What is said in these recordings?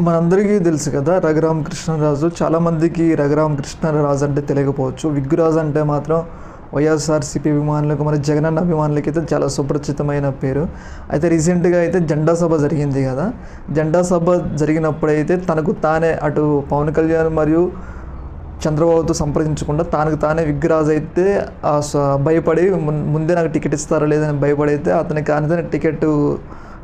మనందరికీ తెలుసు కదా రఘురామ కృష్ణరాజు చాలామందికి రఘురామకృష్ణరాజు అంటే తెలియకపోవచ్చు. విగ్గురాజు అంటే మాత్రం వైఎస్ఆర్సీపీ అభిమానులకు మరి జగనన్న అభిమానులకి అయితే చాలా సుపరిచితమైన పేరు. అయితే రీసెంట్గా అయితే జెండా సభ జరిగింది కదా. జెండా సభ జరిగినప్పుడైతే తనకు తానే అటు పవన్ కళ్యాణ్ మరియు చంద్రబాబుతో సంప్రదించకుండా తనకు తానే విగ్రాజ్ అయితే ఆ స- భయపడి ముందే నాకు టికెట్ ఇస్తారో లేదని భయపడైతే అతనికి కానిదని టికెట్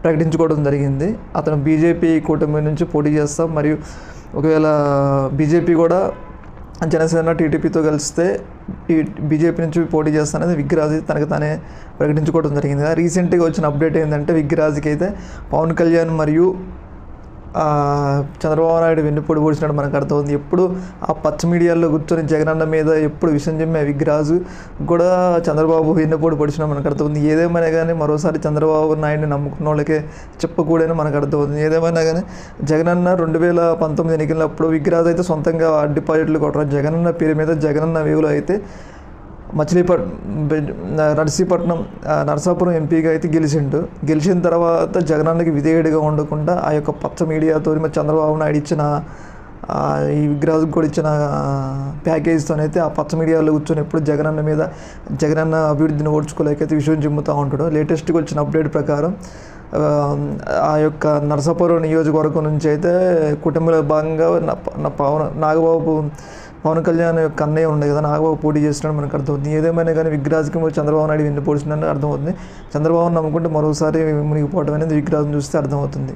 ప్రకటించుకోవడం జరిగింది. అతను బీజేపీ కూటమి నుంచి పోటీ చేస్తాం. మరియు ఒకవేళ బీజేపీ కూడా జనసేన టీడీపీతో కలిస్తే ఈ బీజేపీ నుంచి పోటీ చేస్తానని విగ్రాజ్ తనకు తానే ప్రకటించుకోవడం జరిగింది. రీసెంట్గా వచ్చిన అప్డేట్ ఏంటంటే విగ్రాజ్కి అయితే పవన్ కళ్యాణ్ మరియు చంద్రబాబు నాయుడు వెన్నుపోటు పొడిచినట్టు మనకు అర్థమవుతుంది. ఎప్పుడు ఆ పచ్చ మీడియాలో కూర్చొని జగనన్న మీద ఎప్పుడు విషయం చెమ్మే విగ్రాజు కూడా చంద్రబాబు వెన్నుపోటు పొడిచిన మనకు అర్థమవుతుంది. ఏదేమైనా కానీ మరోసారి చంద్రబాబు నాయుడిని నమ్ముకున్న వాళ్ళకే చెప్పకూడని మనకు అర్థమవుతుంది. ఏదేమైనా కానీ జగనన్న రెండు వేల పంతొమ్మిది ఎన్నికలప్పుడు విగ్రాజ్ అయితే సొంతంగా డిపాజిట్లు కొట్టడం జగనన్న పేరు మీద జగనన్న వేవులో అయితే మచిలీపట్నం నర్సీపట్నం నరసాపురం ఎంపీగా అయితే గెలిచిండు. గెలిచిన తర్వాత జగనానికి విధేయుడిగా ఉండకుండా ఆ యొక్క పచ్చ మీడియాతో మరి చంద్రబాబు నాయుడు ఇచ్చిన ఈ విగ్రహాలకు కూడా ఇచ్చిన ప్యాకేజ్తోనైతే ఆ పచ్చ మీడియాలో కూర్చొని ఎప్పుడు జగనన్న మీద జగనన్న అభివృద్ధిని ఓడ్చుకోలేకైతే విషయం చెమ్ముతూ ఉంటాడు. లేటెస్ట్గా వచ్చిన అప్డేట్ ప్రకారం ఆ, యొక్క నరసాపురం నియోజకవర్గం నుంచి అయితే కుటుంబంలో భాగంగా నా పవన్ నాగబాబు పవన్ కళ్యాణ్ యొక్క అన్నయ్య ఉండే కదా నాగబాబు పోటీ చేస్తున్నాడు మనకు అర్థమవుతుంది. ఏదేమైనా కానీ విగ్రాజ్కి మరి చంద్రబాబు నాయుడు వెళ్ళి పోడిస్తున్నాడని అర్థమవుతుంది. చంద్రబాబు నమ్ముకుంటే మరోసారి మునిగిపోవడం అనేది విగ్రాజ్ని చూస్తే అర్థమవుతుంది.